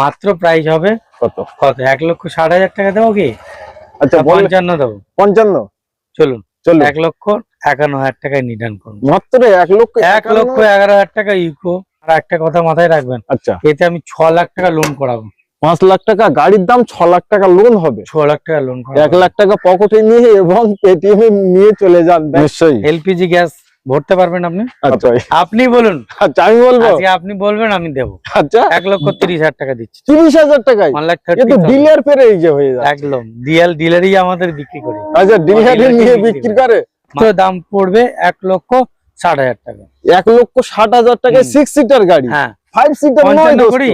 মাত্র প্রাইস হবে কত? কত? এক লক্ষ ষাট হাজার টাকা দেবো কি? আচ্ছা পঞ্চান্ন দেবো। পঞ্চান্ন? চলুন চলো এক লক্ষ একান্ন হাজার টাকায় রিটার্ন করুন। মাত্র এক লক্ষ এক লক্ষ এগারো হাজার টাকা ইকো আর একটা কথা মাথায় রাখবেন আচ্ছা। এতে আমি ছ লাখ টাকা লোন করাবো। পাঁচ লাখ টাকা গাড়ির দাম ছ লাখ টাকা লোন হবে। ছ লাখ টাকা লোন এক লাখ টাকা পকেটে নিয়ে এবং পেটিএম এ নিয়ে চলে যান। নিশ্চয়ই। এলপিজি গ্যাস ভরতে পারবেন আপনি? আচ্ছা। আপনি বলুন। আচ্ছা আমি বলব। আপনি বলবেন আমি দেবো। আচ্ছা। এক লক্ষ তিরিশ হাজার টাকা দিচ্ছি। তিরিশ হাজার টাকায়? ওয়ান লাখ থার্টি ডিলার পেরে এই যে হয়ে যায় একদম। ডিএল ডিলারই আমাদের বিক্রি করি। আচ্ছা ডিলারে নিয়ে বিক্রি করে। দাম পড়বে এক লক্ষ ষাট হাজার টাকা। এক লক্ষ ষাট হাজার টাকায় সিক্স সিটার গাড়ি। হ্যাঁ। ফাইভ সিটার নয় করি?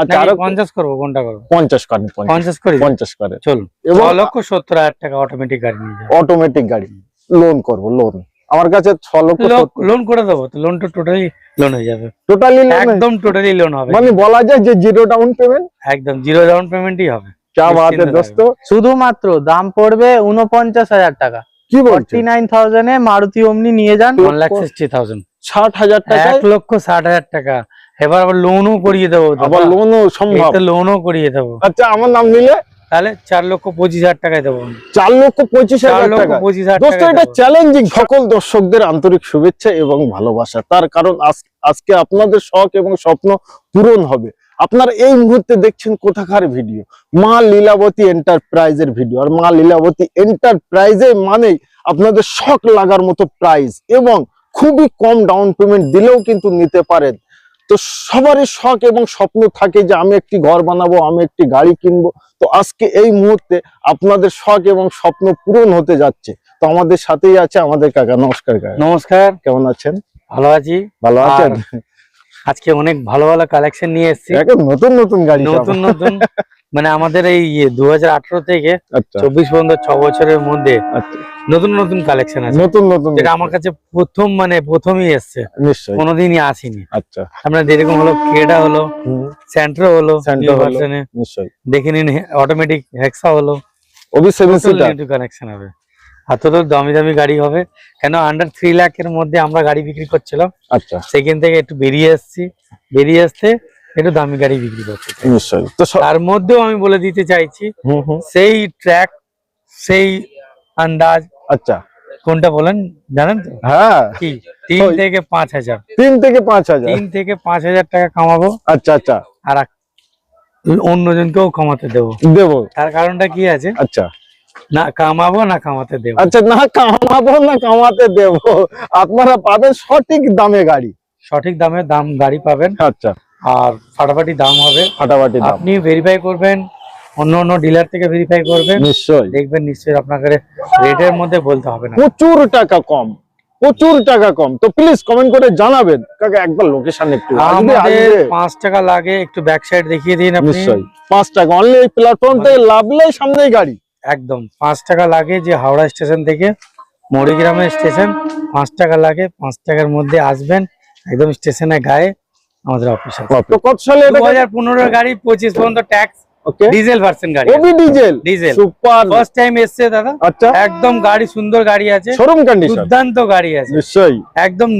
আচ্ছা আরও পঞ্চাশ করব? কোনটা করব? পঞ্চাশ করেন পঞ্চাশ। করি? পঞ্চাশ করে চলুন। এবং ছ লক্ষ সত্তর হাজার টাকা অটোমেটিক গাড়ি অটোমেটিক গাড়ি। লোন করব লোন আমার কাছে ছ লক্ষ লোন করে দেবো তো টোটালি লোন হয়ে যাবে। টোটালি একদম টোটালি লোন হবে। মানে বলা যায় যে জিরো ডাউন পেমেন্ট একদম জিরো ডাউন পেমেন্টই হবে। চা বাত দোস্ত। শুধুমাত্র দাম পড়বে উনপঞ্চাশ হাজার টাকা। কি বলছো? নাইন থাউজেন্ডে মারুতি অমনি নিয়ে যান। ওয়ান লাখ সিক্সটি থাউজেন্ড ষাট হাজার টাকায় এক লক্ষ ষাট হাজার টাকা। এবার আবার লোনও করিয়ে দেবো আবার লোনও সম্ভব। লোনও করিয়ে দেবো। আচ্ছা আমার নাম নিলে? তাহলে চার লক্ষ পঁচিশ হাজার টাকায় দেবো চার লক্ষ পঁচিশ হাজার লক্ষ টাকা। পঁচিশ হাজার এটা চ্যালেঞ্জিং সকল দর্শকদের আন্তরিক শুভেচ্ছা এবং ভালোবাসা। তার কারণ আজকে আপনাদের শখ এবং স্বপ্ন পূরণ হবে। আপনারা এই মুহূর্তে দেখছেন কোথাকার ভিডিও? মা লীলাবতী এন্টারপ্রাইজের ভিডিও। আর মা লীলাবতী এন্টারপ্রাইজে মানেই আপনাদের শখ লাগার মতো প্রাইস এবং খুবই কম ডাউন পেমেন্ট দিলেও কিন্তু নিতে পারেন। তো সবারই শখ এবং স্বপ্ন থাকে যে আমি একটি ঘর বানাবো আমি একটি গাড়ি কিনবো। তো আজকে এই মুহূর্তে আপনাদের শখ এবং স্বপ্ন পূরণ হতে যাচ্ছে। তো আমাদের সাথেই আছে আমাদের কাকা। নমস্কার কাকা। নমস্কার। কেমন আছেন? ভালো আছি। ভালো আছেন? আজকে অনেক ভালো ভালো কালেকশন নিয়ে এসেছি। এখন নতুন নতুন গাড়ি নতুন নতুন। মানে আমাদের এই দু হাজার আঠারো থেকে আচ্ছা। চব্বিশ পর্যন্ত ছ বছরের মধ্যে আচ্ছা। নতুন নতুন কালেকশন আছে। নতুন নতুন যেটা আমার কাছে প্রথম মানে প্রথমই এসছে। কোনোদিনই আসেনি। আচ্ছা। আপনার যেরকম হলো কেডা হলো হুম, স্যান্ট্রো হলো দেখে নিন অটোমেটিক হেক্সা হলো। কানেকশন হবে। আর তো দামি দামি গাড়ি হবে। কেন আন্ডার থ্রি লাখ এর মধ্যে আমরা গাড়ি বিক্রি করছিলাম। আচ্ছা। সেখান থেকে একটু বেরিয়ে এসেছি। বেরিয়ে আসতে একটু দামি গাড়ি বিক্রি করতে। নিশ্চয়ই। তো তার মধ্যেও আমি বলে দিতে চাইছি হুম হুম। সেই ট্র্যাক সেই আন্দাজ আচ্ছা। কোনটা বলেন জানেন তো? হ্যাঁ। কি? তিন থেকে পাঁচ হাজার। তিন থেকে পাঁচ হাজার। তিন থেকে পাঁচ হাজার টাকা কামাবো। আচ্ছা আচ্ছা। আর অন্যজনকেও কামাতে দেবো। দেবো। তার কারণটা কি আছে? আচ্ছা। না কামাবো না কামাতে দেবো। আচ্ছা না কামাবো না কামাতে দেবো। আপনারা পাবেন সঠিক দামে গাড়ি। সঠিক দামে দাম গাড়ি পাবেন। আচ্ছা। আর ফাটাফাটি দাম হবে। ফাটাফাটি দাম। আপনি ভেরিফাই করবেন অন্য অন্য ডিলার থেকে ভেরিফাই করবেন। নিশ্চয়ই। দেখবেন নিশ্চয়ই আপনাকে রেটের মধ্যে বলতে হবে না। প্রচুর টাকা কম প্রচুর টাকা কম। তো প্লিজ কমেন্ট করে জানাবেন। কাকা একবার লোকেশন একটু আমাদের আসবে। পাঁচ টাকা লাগে একটু ব্যাক সাইড দেখিয়ে দিন আপনি। নিশ্চয়ই। পাঁচ টাকা অনলি এই প্ল্যাটফর্ম থেকে লাভলেই সামনেই গাড়ি। একদম। পাঁচ টাকা লাগে যে হাওড়া স্টেশন থেকে মরিগ্রামের স্টেশন পাঁচ টাকা লাগে পাঁচ টাকার মধ্যে আসবেন। একদম স্টেশনে গায়ে। আমাদের অফিস তো কত সালে দু এটা হাজার পনেরো গাড়ি পঁচিশ পর্যন্ত ট্যাক্স ওকে ডিজেল ভার্সন গাড়ি Obi diesel diesel super first time এসছে দাদা। আচ্ছা। একদম গাড়ি সুন্দর গাড়ি আছে। শোরুম কন্ডিশন দুর্দান্ত গাড়ি আছে। নিশ্চয়ই। একদম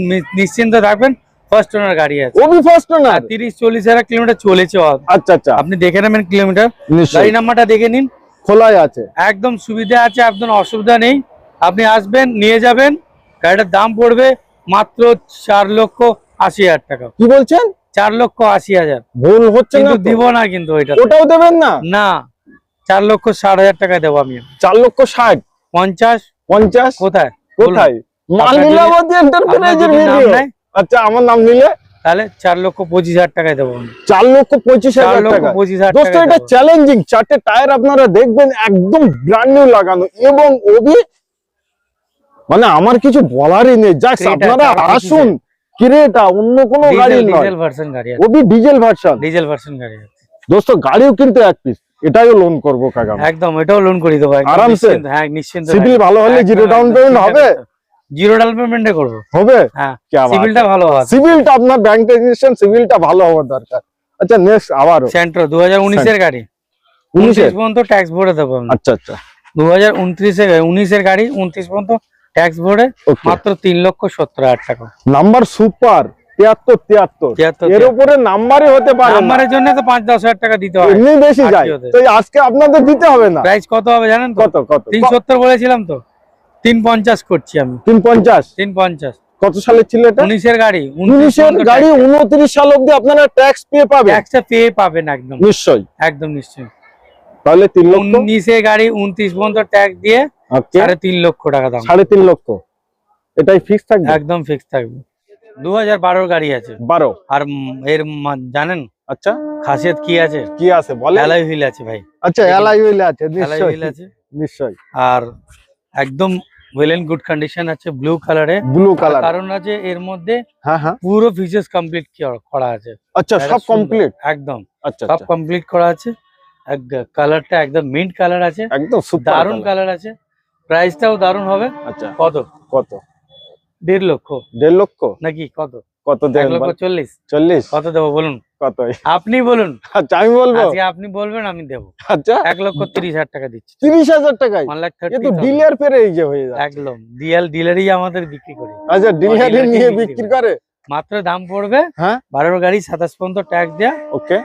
নিশ্চিন্ত থাকবেন ফার্স্ট ওনার গাড়ি আছে। ওবি ফার্স্ট আর তিরিশ চল্লিশ হাজার কিলোমিটার চলেছে আচ্ছা আচ্ছা। আপনি দেখে নেবেন কিলোমিটার। গাড়ি নাম্বারটা দেখে নিন। খোলাই আছে। একদম সুবিধা আছে একদম অসুবিধা নেই। আপনি আসবেন নিয়ে যাবেন। গাড়িটার দাম পড়বে মাত্র চার লক্ষ আশি হাজার টাকা। কি বলছেন? চার লক্ষ আশি হাজার। ভুল হচ্ছে না দিব না কিন্তু ওইটা ওটাও দেবেন না? না চার লক্ষ ষাট হাজার টাকা দেবো আমি। চার লক্ষ ষাট? পঞ্চাশ? পঞ্চাশ? কোথায়? কোথায়? মালিলাবতী এন্টারপ্রাইজের ভিডিও আচ্ছা আমার নাম নিলে? তাহলে চার লক্ষ পঁচিশ হাজার টাকায় দেবো আমি। চার লক্ষ পঁচিশ হাজার লক্ষ পঁচিশ হাজার দোস্ত এটা চ্যালেঞ্জিং চারটে টায়ার আপনারা দেখবেন একদম ব্র্যান্ড নিউ লাগানো। এবং ওবি মানে আমার কিছু বলারই নেই। যাক আপনারা আসুন ক্রেটা অন্য কোনো গাড়ি নয়। ভার্সন গাড়ি ডিজেল ভার্সন ডিজেল ভার্সন গাড়ি দোস্ত গাড়িও কিন্তু এক পিস এটাও লোন করব কাকা একদম এটাও লোন করে দেবো। আরামসে? হ্যাঁ নিশ্চিন্ত হ্যাঁ। সিভিল ভালো হলে জিরো ডাউন পেমেন্ট হবে? জিরো ডাউন পেমেন্টে করব। হবে? হ্যাঁ সিভিলটা ভালো হবে সিভিলটা আপনার ব্যাংক রেজিস্ট্রেশন সিভিলটা ভালো হওয়ার দরকার। আচ্ছা নেক্সট আবার সেন্ট্রো 2019 এর গাড়ি। 19 পর্যন্ত ট্যাক্স ভরে দেবো আচ্ছা আচ্ছা। 2029 এর 19 এর গাড়ি 29 পর্যন্ত ট্যাক্স ভরে মাত্র তিন লক্ষ সত্তর হাজার টাকা। নাম্বার সুপার তিয়াত্তর তিয়াত্তর। তিয়াত্তর, এর উপরে নাম্বারই হতে পারে নাম্বারের জন্য তো পাঁচ দশ হাজার টাকা দিতে এমনি বেশি যায়। তো আজকে আপনাদের দিতে হবে না। প্রাইস কত হবে জানেন কত কত? তিন সত্তর বলেছিলাম তো। তিন পঞ্চাশ করছি আমি। তিন পঞ্চাশ? তিন পঞ্চাশ। কত সালে ছিল এটা? উনিশের গাড়ি। উনিশের গাড়ি উনত্রিশ সাল অব্দি আপনারা ট্যাক্স পেয়ে পাবেন। ট্যাক্সটা পেয়ে পাবেন একদম। নিশ্চয়ই। একদম নিশ্চয়ই। তাহলে তিন লক্ষ। উনিশে গাড়ি উনত্রিশ পর্যন্ত ট্যাক্স দিয়ে সাড়ে তিন লক্ষ টাকা দাম। সাড়ে তিন লক্ষ। এটাই ফিক্স থাকবে? একদম ফিক্স থাকবে। দু হাজার বারোর গাড়ি আছে। বারো? আর এর জানেন? আচ্ছা। খাসিয়ত কি আছে? কি আছে বলে অ্যালয় হুইল আছে ভাই। আচ্ছা হুইল আছে হুইল আছে। নিশ্চয়ই। আর একদম ওয়েল এন্ড গুড কন্ডিশন আছে ব্লু কালারে ব্লু কালার কারণ আছে এর মধ্যে হ্যাঁ হ্যাঁ। পুরো ফিচার্স কমপ্লিট করা আছে। আচ্ছা সব কমপ্লিট একদম। আচ্ছা সব আচ্ছা। কমপ্লিট করা আছে। কালারটা একদম মিন্ট কালার আছে। একদম দারুণ কালার আছে। প্রাইসটাও দারুণ হবে। আচ্ছা। কত? কত? দেড় লক্ষ। দেড় লক্ষ? নাকি কত? কত দেড় লক্ষ চল্লিশ। চল্লিশ? কত দেবো বলুন? কত আপনি বলুন। আচ্ছা আমি বলব? আপনি বলবেন আমি দেবো। আচ্ছা। এক লক্ষ তিরিশ হাজার টাকা দিচ্ছি। তিরিশ হাজার টাকায়? ওয়ান লাখ থার্টি তো ডিলার পেরে এই যে হয়ে যায় একদম। ডিএল ডিলারই আমাদের বিক্রি করি। আচ্ছা ডিলার নিয়ে বিক্রি করে। মাত্র দাম পড়বে হ্যাঁ। বারোর গাড়ি সাতাশ পর্যন্ত ট্যাক্স দেয়া। ওকে।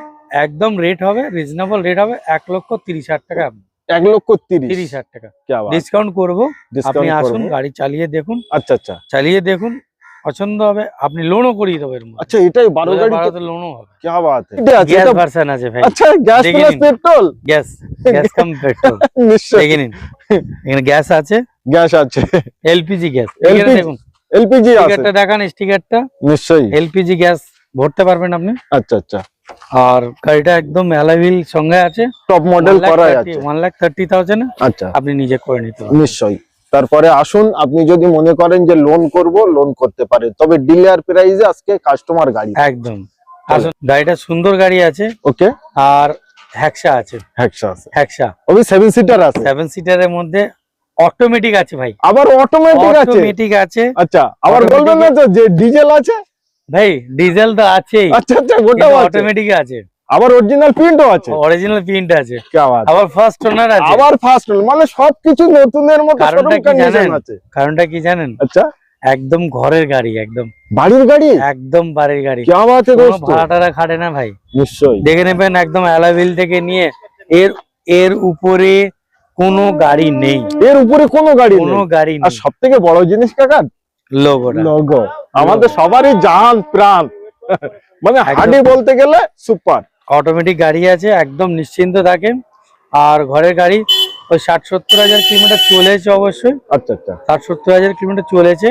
একদম রেট হবে রিজনেবল রেট হবে এক লক্ষ তিরিশ হাজার টাকা। এক লক্ষ তিরিশ। হাজার টাকা। ডিসকাউন্ট করব। আপনি আসুন গাড়ি চালিয়ে দেখুন। আচ্ছা আচ্ছা। চালিয়ে দেখুন পছন্দ হবে আপনি লোনও করিয়ে দেবো এর আচ্ছা এটাই বারো গাড়ি লোনও হবে। কে বাত है? এটা আছে গ্যাস ভার্সন আছে ভাই। আচ্ছা gas plus petrol gas gas cum petrol নিশ্চয় দেখে নিন। এখানে গ্যাস আছে। গ্যাস আছে। এলপিজি গ্যাস দেখুন। এলপিজি আছে। স্টিকারটা দেখান স্টিকারটা নিশ্চয়ই। এলপিজি গ্যাস ভরতে পারবেন আপনি। আচ্ছা আচ্ছা। আর গাড়িটা একদম অ্যালাভিল সঙ্গে আছে। টপ মডেল করা আছে। ওয়ান লাখ থার্টি থাউজেন্ড আচ্ছা। আপনি নিজে করে নিতে পারবেন। নিশ্চয়ই। তারপরে আসুন আপনি যদি মনে করেন যে লোন করব লোন করতে পারে। তবে ডিলার প্রাইসে আজকে কাস্টমার গাড়ি। একদম। আসুন গাড়িটা সুন্দর গাড়ি আছে। ওকে। আর হ্যাকসা আছে। হ্যাক্সা আছে। হ্যাকসা ওই সেভেন সিটার আছে। সেভেন সিটারের মধ্যে অটোমেটিক আছে ভাই। আবার অটোমেটিক আছে? অটোমেটিক আছে। আচ্ছা আবার বলবেন না যে ডিজেল আছে? ভাই ডিজেল তো আছেই। আচ্ছা আচ্ছা গোটাও আছে অটোমেটিক আছে। আবার অরিজিনাল প্রিন্টও আছে? অরিজিনাল প্রিন্ট আছে। আবার ফার্স্ট ওনার আছে। আবার ফার্স্ট মানে সবকিছু নতুনের মতো কারণটা কি জানেন? আছে। কারণটা কি জানেন? আচ্ছা। একদম ঘরের গাড়ি একদম। বাড়ির গাড়ি? একদম বাড়ির গাড়ি। কি আছে দোস্ত? ভাড়া টাড়া খাটে না ভাই। নিশ্চয়ই। দেখে নেবেন একদম অ্যালাভিল থেকে নিয়ে। এর এর উপরে কোনো গাড়ি নেই। এর উপরে কোনো গাড়ি কোনো গাড়ি আর নেই। সব থেকে বড় জিনিস কাকা লোগোটা লোগো আমাদের সবারই জান প্রাণ। মানে। হাডি বলতে গেলে সুপার। অটোমেটিক গাড়ি আছে একদম নিশ্চিন্ত থাকেন। আর ঘরের গাড়ি ওই ষাট সত্তর হাজার কিলোমিটার চলেছে অবশ্যই। আচ্ছা আচ্ছা। ষাট সত্তর হাজার কিলোমিটার চলেছে।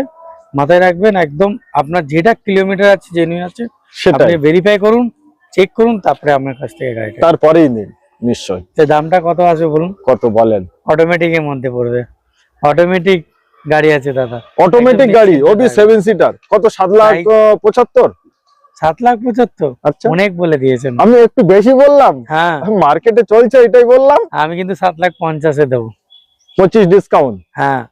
মাথায় রাখবেন একদম আপনার যেটা কিলোমিটার আছে জেনুইন আছে আপনি ভেরিফাই করুন চেক করুন তারপরে আপনার কাছ থেকে গাড়িটা। তারপরেই নিন নিশ্চয় দামটা কত আছে বলুন? কত বলেন? অটোমেটিকের মধ্যে পড়বে। অটোমেটিক গাড়ি আছে দাদা। অটোমেটিক গাড়ি থাকবেন। সেভেন সিটার কত সাত লাখ পঁচাত্তর? সাত লাখ পঁচাত্তর? আচ্ছা। অনেক বলে দিয়েছেন। আমি একটু বেশি বললাম? হ্যাঁ। মার্কেটে চলছে এটাই বললাম। আমি কিন্তু সাত লাখ পঞ্চাশে দেবো। পঁচিশ ডিসকাউন্ট হ্যাঁ।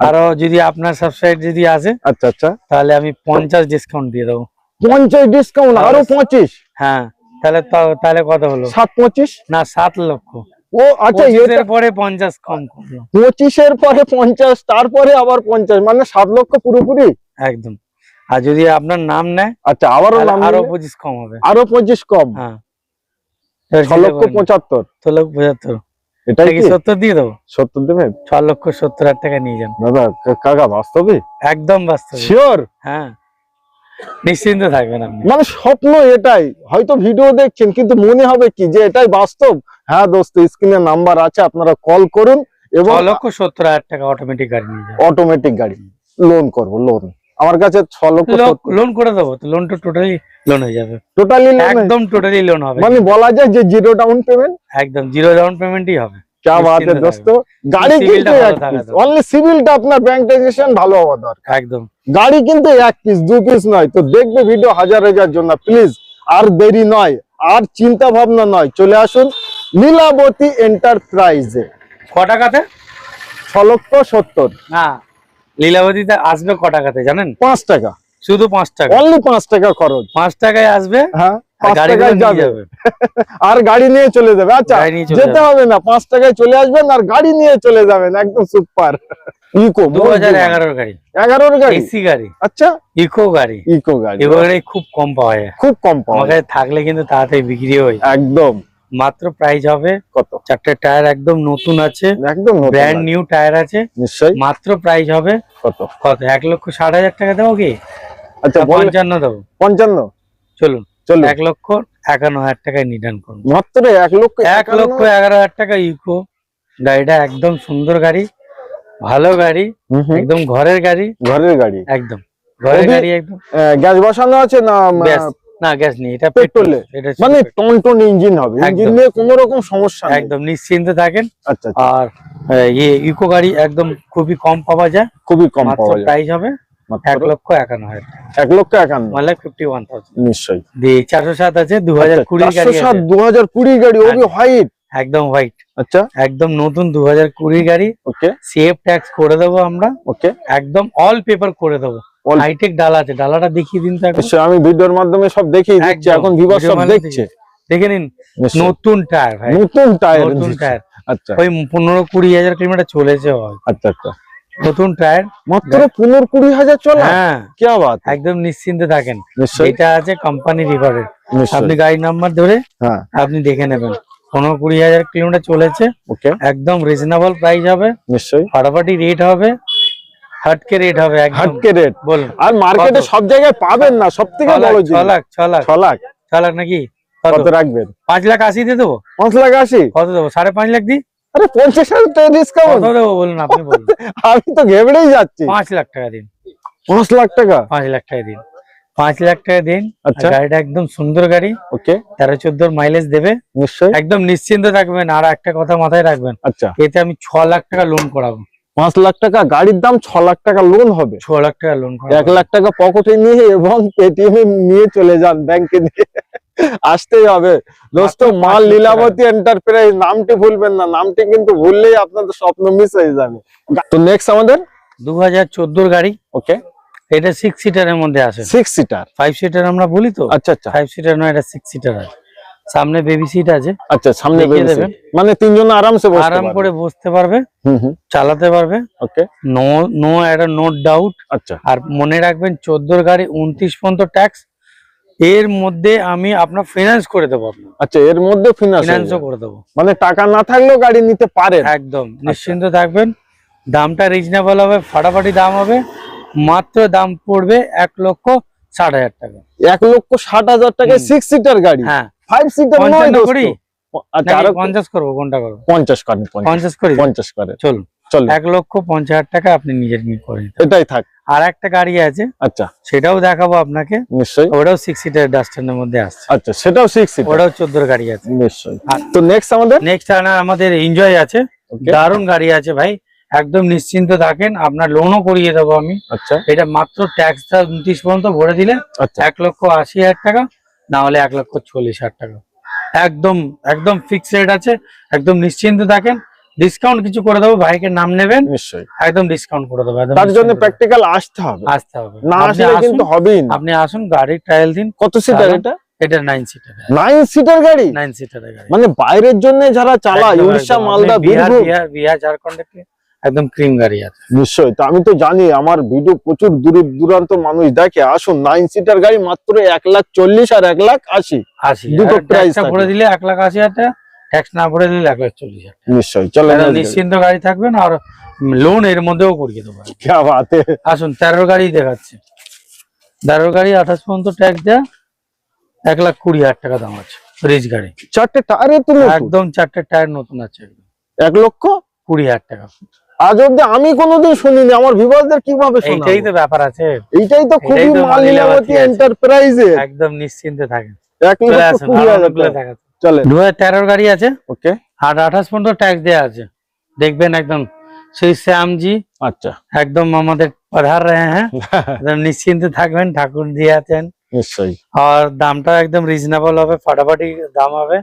আরও যদি আপনার সাবসাইড যদি আসে আচ্ছা আচ্ছা। তাহলে আমি পঞ্চাশ ডিসকাউন্ট দিয়ে দেবো। পঞ্চাশ ডিসকাউন্ট আরও পঁচিশ? হ্যাঁ। তাহলে তাহলে কত হলো? সাত পঁচিশ? না সাত লক্ষ। ও আচ্ছা এটা পরে পঞ্চাশ কম পঁচিশের পরে পঞ্চাশ তারপরে আবার পঞ্চাশ মানে সাত লক্ষ পুরোপুরি? একদম। আর যদি আপনার নাম নেয় আচ্ছা আবারও আরও পঁচিশ কম হবে। আরও পঁচিশ কম? হ্যাঁ। ছ লক্ষ পঁচাত্তর। ছ লক্ষ পঁচাত্তর। নাকি কি সত্তর দিয়ে দেবো? সত্তর দেবেন? ছ লক্ষ সত্তর হাজার টাকা নিয়ে যান। দাদা কাকা বাস্তবে একদম বাস্তব। শিওর হ্যাঁ। নিশ্চিন্ত থাকবেন আপনি। মানে স্বপ্ন এটাই। হয়তো ভিডিও দেখছেন কিন্তু মনে হবে কি যে এটাই বাস্তব? হ্যাঁ দোস্ত স্ক্রিনে নাম্বার আছে আপনারা কল করুন এবং লক্ষ সত্তর হাজার টাকা অটোমেটিক গাড়ি অটোমেটিক গাড়ি লোন করব লোন আমার কাছে ছ লক্ষ লোন করে দেবো লোন তো টোটালি লোন হয়ে যাবে। টোটালি একদম টোটালি লোন হবে। মানে বলা যায় যে জিরো ডাউন পেমেন্ট একদম জিরো ডাউন পেমেন্টই হবে। বাদে গাড়ি অনলি সিভিলটা আপনার ব্যাংক ভালো হওয়া দরকার। একদম। গাড়ি কিন্তু এক পিস দু পিস নয়। তো দেখবে ভিডিও হাজার হাজার জন্য প্লিজ আর দেরি নয় আর চিন্তা ভাবনা নয়। চলে আসুন লীলাবতী এন্টারপ্রাইজে ক টাকাতে? ছ লক্ষ সত্তর। না লীলাবতীতে আসবে ক টাকাতে জানেন? পাঁচ টাকা। শুধু পাঁচ টাকা। অনলি পাঁচ টাকা খরচ। পাঁচ টাকায় আসবে হ্যাঁ আর গাড়ি নিয়ে চলে যাবে। আচ্ছা যেতে হবে না পাঁচ টাকায় চলে আসবেন আর গাড়ি নিয়ে চলে যাবেন একদম সুপার। ইকো দু হাজার এগারোর গাড়ি। এগারোর গাড়ি? এসি গাড়ি। আচ্ছা। ইকো গাড়ি। ইকো গাড়ি। ইকো গাড়ি খুব কম পাওয়া যায়। খুব কম পাওয়া কাছে থাকলে কিন্তু তাড়াতাড়ি বিক্রি হয়। একদম। মাত্র প্রাইস হবে কত? চারটে টায়ার একদম নতুন আছে একদম ব্র্যান্ড নিউ টায়ার আছে নিশ্চয়ই। মাত্র প্রাইস হবে কত? কত? এক লক্ষ ষাট হাজার টাকা দেবো কি? আচ্ছা পঞ্চান্ন দেবো। পঞ্চান্ন? চলুন চলো এক লক্ষ একান্ন হাজার টাকায় রিটার্ন করুন। মাত্র এক লক্ষ এক লক্ষ এগারো হাজার টাকা ইকো গাড়িটা একদম সুন্দর গাড়ি ভালো গাড়ি একদম ঘরের গাড়ি। ঘরের গাড়ি। একদম ঘরের গাড়ি একদম। গ্যাস বসানো আছে না না গ্যাস নেই এটা পেট্রোলে? মানে মানে টন টন ইঞ্জিন হবে। ইঞ্জিন নিয়ে কোনো রকম সমস্যা নেই। একদম নিশ্চিন্ত থাকেন। আচ্ছা আচ্ছা, আর ইয়ে ইকো গাড়ি একদম খুবই কম পাওয়া যায়। খুবই কম মাত্র পাওয়া যায়। প্রাইস হবে এক লক্ষ একান্ন হাজার এক লক্ষ একান্ন। ফিফটি ওয়ান থাউজেন্ড নিশ্চয়ই। চারশো সাত আছে দু হাজার কুড়ি গাড়ি। দু হাজার কুড়ি গাড়ি ওবি হোয়াইট একদম হোয়াইট আচ্ছা। একদম নতুন দু হাজার কুড়ি গাড়ি। ওকে। সেফ ট্যাক্স করে দেবো আমরা। ওকে। একদম অল পেপার করে দেবো। হাইটেক ডালা আছে। ডালাটা দেখিয়ে দিন তো আমি ভিডিওর মাধ্যমে সব দেখিয়ে দিচ্ছি। এখন ভিভার সব দেখছে। দেখে নিন। নতুন টায়ার ভাই। নতুন টায়ার নতুন টায়ার আচ্ছা। ওই পনেরো কুড়ি হাজার কিলোমিটার চলেছে আচ্ছা আচ্ছা। নতুন টায়ার মাত্র পনেরো কুড়ি হাজার চলা? হ্যাঁ। কি বাত একদম নিশ্চিন্তে থাকেন। এটা আছে কোম্পানি নিশ্চয়ই। আপনি গাড়ি নাম্বার ধরে হ্যাঁ। আপনি দেখে নেবেন। পনেরো কুড়ি হাজার কিলোমিটার চলেছে। ওকে। একদম রিজনেবল প্রাইস হবে। নিশ্চয়ই। ফাটাফাটি রেট হবে। হাটকে রেট হবে হাটকে রেট বলুন। আর মার্কেটে সব জায়গায় পাবেন না সব থেকে ছ বড় ছ লাখ ছ লাখ। ছ লাখ। ছ লাখ নাকি? কত? রাখবেন? পাঁচ লাখ আশি দিয়ে দেবো। পাঁচ লাখ আশি? কত দেবো? সাড়ে পাঁচ লাখ দিই? আরে পঞ্চাশ হাজার ডিসকাউন্ট কত দেবো বলুন আপনি বলুন। আমি তো ঘেবড়েই যাচ্ছি। পাঁচ লাখ টাকা দিন। পাঁচ লাখ টাকা? পাঁচ লাখ টাকা দিন। পাঁচ লাখ টাকা দিন। আচ্ছা। গাড়িটা একদম সুন্দর গাড়ি। ওকে। তেরো চোদ্দোর মাইলেজ দেবে। নিশ্চয়ই। একদম নিশ্চিন্ত থাকবেন। আর একটা কথা মাথায় রাখবেন আচ্ছা। এতে আমি ছ লাখ টাকা লোন করাবো। পাঁচ লাখ টাকা গাড়ির দাম ছ লাখ টাকা লোন হবে। ছ লাখ টাকা লোন এক লাখ টাকা পকেটে নিয়ে এবং পেটিএম নিয়ে চলে যান ব্যাংকে নিয়ে আসতেই হবে। দোস্ত মাল লীলাবতী এন্টারপ্রাইজ নামটি ভুলবেন না। নামটি কিন্তু ভুললেই আপনাদের স্বপ্ন মিস হয়ে যাবে। তো নেক্সট আমাদের? দু হাজার চোদ্দোর গাড়ি। ওকে। এটা সিক্স সিটারের মধ্যে আসে সিক্স সিটার ফাইভ সিটার আমরা বলি তো। আচ্ছা আচ্ছা। ফাইভ সিটার নয় এটা সিক্স সিটার আছে সামনে বেবি সিট আছে। আচ্ছা সামনে বেরিয়েছে। দেবেন। মানে তিনজন আরামসে বসতে আরাম করে বসতে পারবে হুম হুম। চালাতে পারবে। ওকে নো নো একটা নো ডাউট আচ্ছা। আর মনে রাখবেন চোদ্দোর গাড়ি উনত্রিশ পর্যন্ত ট্যাক্স এর মধ্যে আমি আপনার ফিনান্স করে দেবো আচ্ছা এর মধ্যে ফিনান্স ফিনান্সও করে দেবো। মানে টাকা না থাকলেও গাড়ি নিতে পারেন। একদম। নিশ্চিন্ত থাকবেন। দামটা রিজনেবল হবে ফাটাফাটি দাম হবে। মাত্র দাম পড়বে এক লক্ষ ষাট হাজার টাকা। এক লক্ষ ষাট হাজার টাকায় হুম। সিক্স সিটার গাড়ি। হ্যাঁ। Five seater. করি? আচ্ছা নাকি আরও পঞ্চাশ করব? কোনটা করব? পঞ্চাশ করেন পঞ্চাশ। পঞ্চাশ করি? পঞ্চাশ করেন চলুন। চলো এক লক্ষ পঞ্চাশ হাজার টাকা আপনি নিজের নিয়ে করে নিতে এটাই থাক। আর একটা গাড়ি আছে। আচ্ছা। সেটাও দেখাবো আপনাকে। নিশ্চয়ই। ওটাও সিক্স সিটার ডাস্টারের মধ্যে আসছে আচ্ছা সেটাও সিক্স ওটাও চোদ্দোর গাড়ি আছে। নিশ্চয়ই। তো নেক্সট আমাদের? নেক্সট আমাদের এনজয় আছে। দারুণ গাড়ি আছে ভাই। একদম নিশ্চিন্ত থাকেন আপনার লোনও করিয়ে দেবো আমি। আচ্ছা। এটা মাত্র ট্যাক্সটা উনত্রিশ পর্যন্ত ভরে দিলে আচ্ছা। এক লক্ষ আশি হাজার টাকা না হলে এক লক্ষ চল্লিশ হাজার টাকা। একদম একদম ফিক্স রেট আছে একদম নিশ্চিন্ত থাকেন। ডিসকাউন্ট কিছু করে দেবো ভাইকের নাম নেবেন। নিশ্চয়ই। একদম ডিসকাউন্ট করে দেবো তার জন্য প্র্যাকটিক্যাল আসতে হবে। আসতে হবে। না আসলে কিন্তু হবেই না। আপনি আসুন গাড়ির ট্রায়াল দিন। কত সিটার এটা? এটা নাইন সিটার নাইন সিটার গাড়ি? নাইন সিটার গাড়ি। মানে বাইরের জন্য যারা চালায় উড়িষ্যা মালদা বীরভূম। বিহার ঝাড়খন্ড একদম ক্রিম গাড়ি আছে। নিশ্চয়ই তো আমি তো জানি আমার ভিডিও প্রচুর দূর দূরান্ত মানুষ দেখে। আসুন নাইন সিটার গাড়ি মাত্র এক লাখ চল্লিশ আর এক লাখ আশি। আশি। দুটো প্রাইস ভরে দিলে এক লাখ আশি হাজার ট্যাক্স না ভরে এক লাখ চল্লিশ হাজার নিশ্চয়ই নিশ্চিন্ত গাড়ি থাকবেন আর লোন এর মধ্যেও করিয়ে দেবো। আসুন তেরো দেখাচ্ছে। তেরো গাড়ি আঠাশ পর্যন্ত ট্যাক্স এক লাখ কুড়ি হাজার টাকা দাম আছে গাড়ি। চারটে একদম চারটে টায়ার নতুন আছে। এক লক্ষ? কুড়ি হাজার টাকা। আজ অব্দি আমি কোনোদিন শুনিনি আমার ভিভাসদের কীভাবে শোনা এইটাই তো ব্যাপার আছে। এইটাই তো খুবই একদম নিশ্চিন্তে থাকেন। চলে গাড়ি আছে। ওকে। আর আঠাশ পর্যন্ত ট্যাক্স দেওয়া আছে। দেখবেন একদম শ্রী শ্যামজি। আচ্ছা। একদম আমাদের পধার রে হ্যাঁ? একদম নিশ্চিন্তে থাকবেন ঠাকুর দিয়ে আছেন। নিশ্চয়ই। আর দামটা একদম রিজনেবল হবে ফাটাফাটি দাম হবে।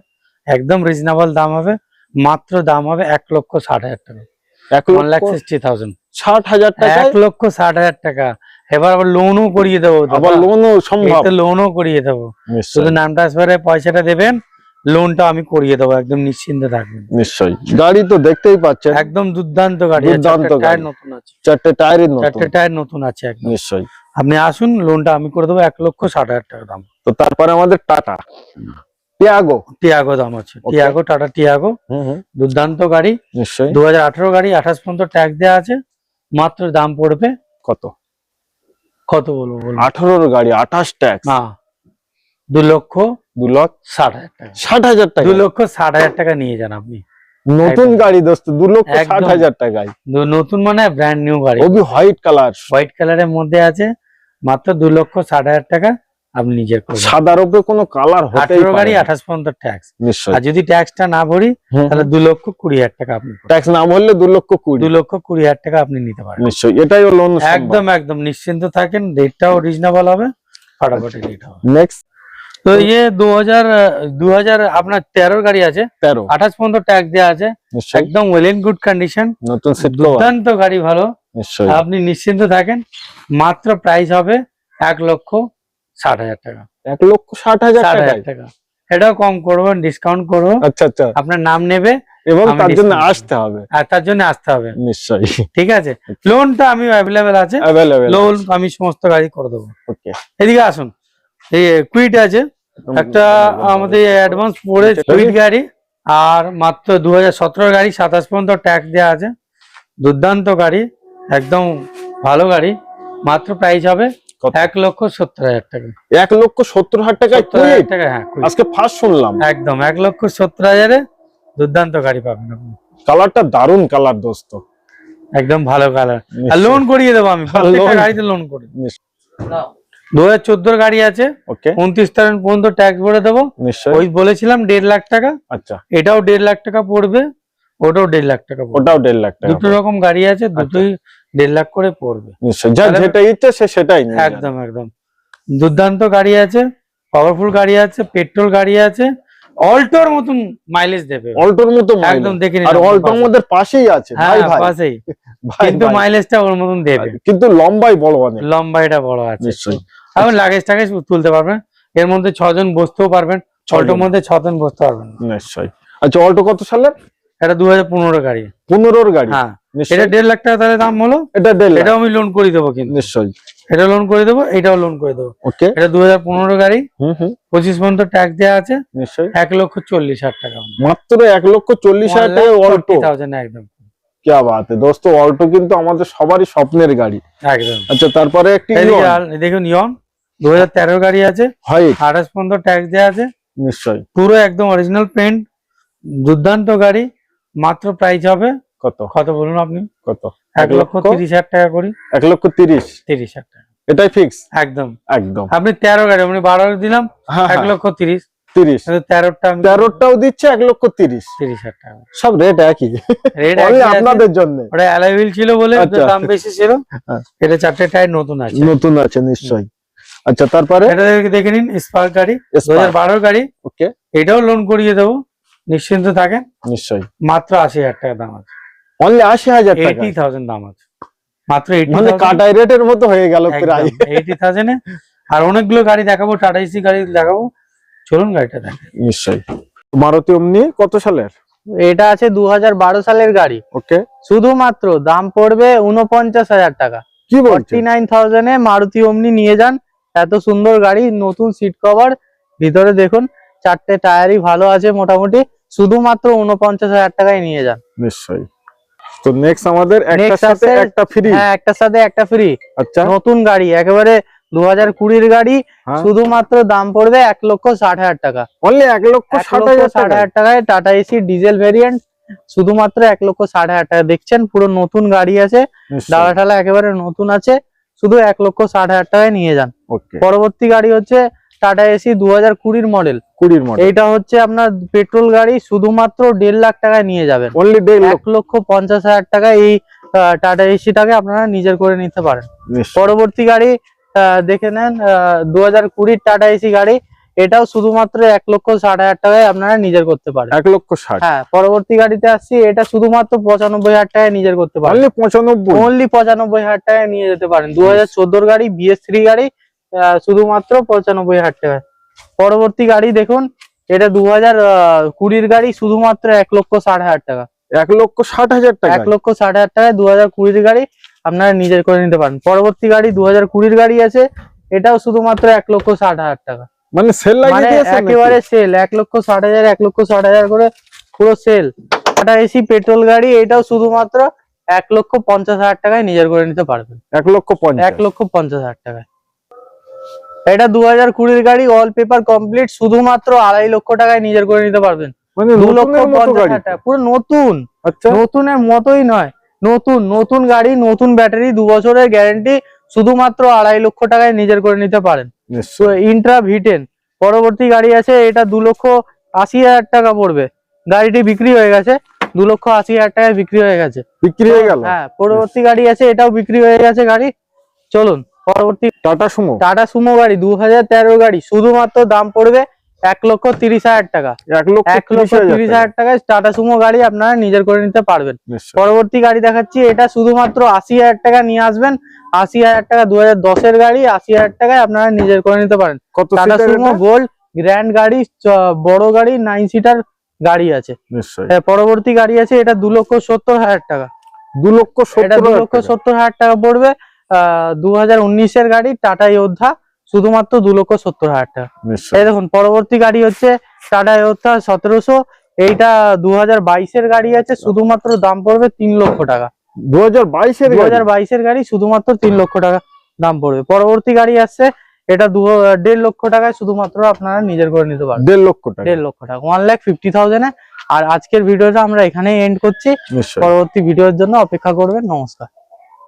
একদম রিজনেবল দাম হবে মাত্র দাম হবে এক লক্ষ ষাট হাজার টাকা। ওয়ান লাখ সিক্সটি থাউজেন্ড ষাট হাজার টাকায় এক লক্ষ ষাট হাজার টাকা। এবার আবার লোনও করিয়ে দেবো আবার লোনও সম্ভব। লোনও করিয়ে দেবো। শুধু নাম ট্রান্সফারে পয়সাটা দেবেন লোনটা আমি করিয়ে দেবো একদম নিশ্চিন্তে থাকবেন। নিশ্চয়ই। গাড়ি তো দেখতেই পাচ্ছেন। একদম দুর্দান্ত গাড়ি দুর্দান্ত চারটে টায়ার নতুন আছে। চারটে টায়ারই চারটে টায়ার নতুন আছে নিশ্চয়ই। আপনি আসুন লোনটা আমি করে দেবো এক লক্ষ ষাট হাজার টাকা দাম। তো তারপরে আমাদের টাটা। টিয়াগো টিয়াগো দাম আছে। টিয়াগো টাটা টিয়াগো দুর্দান্ত গাড়ি। নিশ্চয়ই। দু হাজার আঠারো গাড়ি আঠাশ পর্যন্ত ট্যাক্স দেওয়া আছে। মাত্র দাম পড়বে কত? কত বলব আঠারোর গাড়ি আঠাশ ট্যাক্স দু লক্ষ দু লাখ ষাট হাজার টাকা। ষাট হাজার টাকা। দু লক্ষ ষাট হাজার টাকা নিয়ে যান আপনি। নতুন গাড়ি দোস্ত দু লক্ষ ষাট। হাজার টাকায়। নতুন মানে ব্র্যান্ড নিউ গাড়ি। হোয়াইট কালার হোয়াইট কালারের মধ্যে আছে মাত্র দু লক্ষ ষাট হাজার টাকা। আপনি নিজের সাদার উপরে কোনো কালার আঠেরো গাড়ি আঠাশ পর্যন্ত ট্যাক্স আর যদি ট্যাক্সটা না ভরি তাহলে দু লক্ষ কুড়ি হাজার টাকা আপনি ট্যাক্স না ভরলে দু লক্ষ কুড়ি। দু লক্ষ কুড়ি হাজার টাকা আপনি নিতে পারেন নিশ্চয়ই এটাই লোন একদম একদম নিশ্চিন্ত থাকেন রেটটাও রিজনেবল হবে ফাটাফাটি রেট হবে। নেক্সট তো ইয়ে দু হাজার দু হাজার আপনার তেরোর গাড়ি আছে। তেরো। আঠাশ পর্যন্ত ট্যাক্স দেওয়া আছে। একদম ওয়েল ইন গুড কন্ডিশন নতুন দুর্দান্ত গাড়ি ভালো। আপনি নিশ্চিন্ত থাকেন মাত্র প্রাইস হবে এক লক্ষ ষাট হাজার টাকা। এক লক্ষ ষাট হাজার টাকা? এটাও কম করব ডিসকাউন্ট করব আচ্ছা আচ্ছা। আপনার নাম নেবে এবং তার জন্য আসতে হবে। আর তার জন্য আসতে হবে। নিশ্চয়ই। ঠিক আছে? লোনটা আমি অ্যাভেলেবেল আছে। লোন আমি সমস্ত গাড়ি করে দেবো। এদিকে আসুন। এই কুইট আছে। একটা আমাদের অ্যাডভান্স পড়ে কুইট গাড়ি আর মাত্র দু হাজার সতেরো গাড়ি সাতাশ পর্যন্ত ট্যাক্স দেওয়া আছে। দুর্দান্ত গাড়ি একদম ভালো গাড়ি। মাত্র প্রাইস হবে? এক লক্ষ সত্তর হাজার টাকা। এক লক্ষ সত্তর হাজার টাকা হ্যাঁ আজকে ফার্স্ট শুনলাম। একদম এক লক্ষ সত্তর হাজারে দুর্দান্ত গাড়ি পাবেন আপনি। কালারটা দারুণ কালার দোস্ত। একদম ভালো কালার। আর লোন করিয়ে দেবো আমি গাড়িতে লোন করে। দু হাজার চোদ্দোর গাড়ি আছে। ওকে উনত্রিশ তারিখ পর্যন্ত ট্যাক্স ভরে দেবো। নিশ্চয়ই। ওই বলেছিলাম দেড় লাখ টাকা। আচ্ছা। এটাও দেড় লাখ টাকা পড়বে ওটাও দেড় লাখ টাকা ওটাও দেড় লাখ টাকা দুটো রকম গাড়ি আছে দুটোই দেড় লাখ করে পড়বে। নিশ্চয়ই যার যেটা ইচ্ছে সে সেটাই একদম একদম। দুর্দান্ত গাড়ি আছে পাওয়ারফুল গাড়ি আছে পেট্রোল গাড়ি আছে অল্টোর মতন মাইলেজ দেবে। অল্টোর মতো একদম দেখে আর অল্টো আমাদের পাশেই আছে হ্যাঁ ভাই ভাই। পাশেই। কিন্তু মাইলেজটা ওর মতন দেবে। কিন্তু লম্বাই বড় অনেক। লম্বা এটা বড় আছে। নিশ্চয়ই। এখন লাগেজ টাগেজ তুলতে পারবেন। এর মধ্যে ছজন বসতেও পারবেন। অল্টোর মধ্যে ছজন বসতে পারবেন। নিশ্চয়ই। আচ্ছা অল্টো কত সালের? এটা দু হাজার পনেরো গাড়ি। পনেরোর গাড়ি। হ্যাঁ। এটা দেড় লাখ টাকা তাহলে দাম হলো? এটা দেড় এটাও আমি লোন করে দেবো কিন্তু। নিশ্চয়ই। এটা লোন করে দেবো এটাও লোন করে দেবো। ওকে। এটা দু হাজার পনেরো গাড়ি। হুম হুম। পঁচিশ পর্যন্ত ট্যাক্স দেওয়া আছে। নিশ্চয়ই। এক লক্ষ চল্লিশ হাজার টাকা। মাত্র এক লক্ষ চল্লিশ হাজার টাকা থাউজেন্ড একদম। কে বাত। দোস্ত অল্টো কিন্তু আমাদের সবারই স্বপ্নের গাড়ি। একদম। আচ্ছা তারপরে একটি দেখুন ইয়ন দু হাজার তেরো গাড়ি আছে। হোয়াইট আঠাশ পর্যন্ত ট্যাক্স দেওয়া আছে। নিশ্চয়ই। পুরো একদম অরিজিনাল পেন্ট দুর্দান্ত গাড়ি। মাত্র প্রাইস হবে কত? কত বলুন আপনি? কত? এক লক্ষ তিরিশ হাজার টাকা করি। এক লক্ষ তিরিশ? তিরিশ হাজার টাকা। এটাই ফিক্স একদম। একদম। আপনি তেরো গাড়ি আপনি বারো দিলাম হ্যাঁ এক হ্যাঁ, লক্ষ তিরিশ। তিরিশ। তেরোটা তেরোটাও দিচ্ছে এক লক্ষ তিরিশ। তিরিশ হাজার টাকা। সব রেট একই। রেট আপনাদের জন্য। ওটা অ্যালাইভিল ছিল বলে আচ্ছা। দাম বেশি ছিল। হ্যাঁ। এটা চারটে টায়ার নতুন আছে। নতুন আছে নিশ্চয়ই। আচ্ছা তারপরে? এটা দেখে- দেখে নিন স্পার্ক গাড়ি। দু হাজার গাড়ি। ওকে এটাও লোন করিয়ে দেবো। নিশ্চিন্ত থাকেন। নিশ্চয়ই। মাত্র আশি হাজার টাকা দাম আছে। অনলি আশি হাজার টাকা। এইটি থাউজেন্ড দাম আছে। মাত্র মানে কাটাই রেটের মতো হয়ে গেল প্রায়। এইটি থাউজেন্ডে আর অনেকগুলো গাড়ি দেখাবো টাটা এসি গাড়ি দেখাবো। চলুন গাড়িটা দেখেন। নিশ্চয়ই। মারুতি অমনি কত সালের? এটা আছে দু সালের গাড়ি। ওকে। শুধুমাত্র দাম পড়বে উনপঞ্চাশ হাজার টাকা। কি বলছেন? ফর্টি নাইন থাউজেন্ডে মারুতি অমনি নিয়ে যান। এত সুন্দর গাড়ি নতুন সিট কভার ভিতরে দেখুন চারটে টায়ারই ভালো আছে মোটামুটি। শুধুমাত্র উনপঞ্চাশ হাজার টাকায় নিয়ে যান। নিশ্চয়ই। তো নেক্সট আমাদের একটার Next সাথে একটা ফ্রি হ্যাঁ একটার সাথে একটা ফ্রি আচ্ছা। নতুন গাড়ি একেবারে দু হাজার কুড়ির গাড়ি হ্যাঁ। শুধুমাত্র দাম পড়বে এক লক্ষ ষাট হাজার টাকা। অনলি এক লক্ষ এক ষাট লক্ষ হাজার টাকায়। টাটা এসি ডিজেল ভেরিয়েন্ট শুধুমাত্র এক লক্ষ ষাট হাজার টাকা দেখছেন পুরো নতুন গাড়ি আছে। ডালা টালা একেবারে নতুন আছে। শুধু এক লক্ষ ষাট হাজার টাকায় নিয়ে যান। ওকে পরবর্তী গাড়ি হচ্ছে টাটা এসি দু হাজার কুড়ির মডেল কুড়ির মডেল এটা হচ্ছে আপনার পেট্রোল গাড়ি শুধুমাত্র দেড় লাখ টাকায় নিয়ে যাবেন। অনলি দেড় এক লক্ষ পঞ্চাশ হাজার টাকা এই টাটা এসিটাকে আপনারা নিজের করে নিতে পারেন। পরবর্তী গাড়ি দেখে নেন দু হাজার কুড়ির টাটা এসি গাড়ি। এটাও শুধুমাত্র এক লক্ষ ষাট হাজার টাকায় আপনারা নিজের করতে পারেন। এক লক্ষ ষাট। হ্যাঁ পরবর্তী গাড়িতে আসছি এটা শুধুমাত্র পঁচানব্বই হাজার টাকায় নিজের করতে পারেন। পঁচানব্বই। অনলি পঁচানব্বই হাজার টাকায় নিয়ে যেতে পারেন। দু হাজার চোদ্দোর গাড়ি বিএস থ্রি গাড়ি শুধুমাত্র পঁচানব্বই হাজার টাকায় পরবর্তী গাড়ি দেখুন এটা দু হাজার কুড়ির গাড়ি শুধুমাত্র এক লক্ষ ষাট হাজার টাকা। এক লক্ষ ষাট হাজার টাকা এক লক্ষ ষাট হাজার টাকায় দু হাজার কুড়ির গাড়ি আপনারা নিজের করে নিতে পারেন। পরবর্তী গাড়ি দু হাজার কুড়ির গাড়ি আছে এটাও শুধুমাত্র এক লক্ষ ষাট হাজার টাকা। মানে সেল মানে লাগিয়ে দিয়েছেন নাকি? একেবারে সেল এক লক্ষ ষাট হাজার এক লক্ষ ষাট হাজার করে পুরো সেল। টাটা এসি পেট্রোল গাড়ি এটাও শুধুমাত্র এক লক্ষ পঞ্চাশ হাজার টাকায় নিজের করে নিতে পারবেন। এক লক্ষ এক লক্ষ পঞ্চাশ হাজার টাকায়। এটা দু হাজার কুড়ির গাড়ি অল পেপার কমপ্লিট শুধুমাত্র আড়াই লক্ষ টাকায় নিজের করে নিতে পারবেন। মানে দু লক্ষ পঞ্চাশ হাজার পুরো নতুন। আচ্ছা। নতুনের মতোই নয়। নতুন নতুন গাড়ি নতুন ব্যাটারি দু বছরের গ্যারেন্টি শুধুমাত্র আড়াই লক্ষ টাকায় নিজের করে নিতে পারেন। ইন্ট্রা ভিটেন পরবর্তী গাড়ি আছে এটা দু লক্ষ আশি হাজার টাকা পড়বে। গাড়িটি বিক্রি হয়ে গেছে। দু লক্ষ আশি হাজার টাকায় বিক্রি হয়ে গেছে। বিক্রি হয়ে গেল? হ্যাঁ পরবর্তী গাড়ি আছে এটাও বিক্রি হয়ে গেছে গাড়ি। চলুন। পরবর্তী টাটা সুমো। টাটা সুমো গাড়ি দু হাজার তেরো গাড়ি শুধুমাত্র দাম পড়বে এক লক্ষ তিরিশ হাজার টাকা। এক লক্ষ তিরিশ হাজার টাকায় টাটা সুমো গাড়ি আপনারা নিজের করে নিতে পারবেন। পরবর্তী গাড়ি দেখাচ্ছি এটা শুধুমাত্র আশি হাজার টাকা নিয়ে আসবেন। আশি হাজার টাকা দু হাজার দশের গাড়ি আশি হাজার টাকায় আপনারা নিজের করে নিতে পারেন। টাটা সুমো গোল্ড গ্র্যান্ড গাড়ি বড় গাড়ি নাইন সিটার গাড়ি আছে। পরবর্তী গাড়ি আছে এটা দু লক্ষ সত্তর হাজার টাকা। দু লক্ষ সত্তর দু হাজার লক্ষ টাকা। সত্তর হাজার টাকা পড়বে। দু হাজার উনিশের গাড়ি টাটা যোদ্ধা শুধুমাত্র দু লক্ষ সত্তর হাজার টাকা। এই দেখুন পরবর্তী গাড়ি হচ্ছে টাটা যোদ্ধা সতেরোশো। এইটা দু হাজার বাইশের গাড়ি আছে শুধুমাত্র দাম পড়বে তিন লক্ষ টাকা। দু হাজার বাইশের দু হাজার বাইশের গাড়ি শুধুমাত্র তিন লক্ষ টাকা দাম পড়বে। পরবর্তী গাড়ি আসছে এটা দু দেড় লক্ষ টাকায় শুধুমাত্র আপনারা নিজের করে নিতে পারবেন। দেড় লক্ষ টাকা। দেড় লক্ষ টাকা ওয়ান লাখ ফিফটি থাউজেন্ডে আর আজকের ভিডিওটা আমরা এখানেই এন্ড করছি। পরবর্তী ভিডিওর জন্য অপেক্ষা করবেন নমস্কার।